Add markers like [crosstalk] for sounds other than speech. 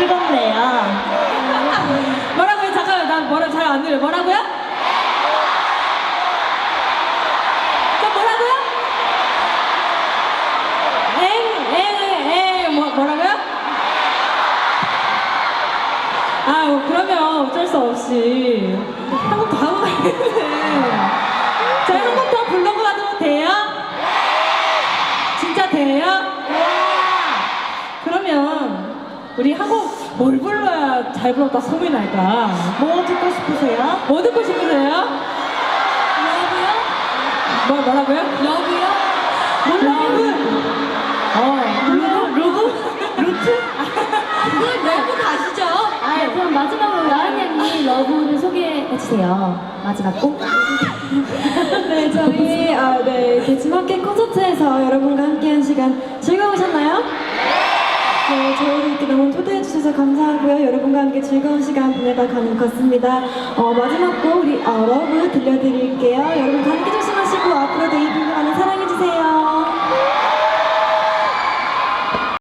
뜨겁네요. 뭐라고요? 잠깐만, 나 뭐라 잘 안 들려. 뭐라고요? 저 뭐라고요? 엥, 엥, 엥, 뭐, 뭐라고요? 아, 그러면 어쩔 수 없이 한곡 더 하고 가야겠네. 저희 한곡 더 불러봐도 돼요? 진짜 돼요? 그러면 우리 한곡 뭘 불러야 잘 불렀다 소문이 날까? 뭐 듣고 싶으세요? 뭐 듣고 싶으세요? 러브요? 뭐, 뭐라고요? 러브요? 러브! 어, 루브? 루브? 루트? 그건 러브 가시죠? 아, 그럼 마지막으로 언니 러브를 소개해 주세요. 마지막 곡. [laughs] 네, 저희 아, 네, 이렇게 지마켓 콘서트에서 여러분과 함께한 시간 즐거우셨나요? 네, 저희를 이렇게 너무 초대해 주셔서 감사하고요. 여러분과 함께 즐거운 시간 보내다 가는 것 같습니다. 어, 마지막 곡 우리 어, 러브 들려드릴게요. 여러분 감기 조심하시고 앞으로도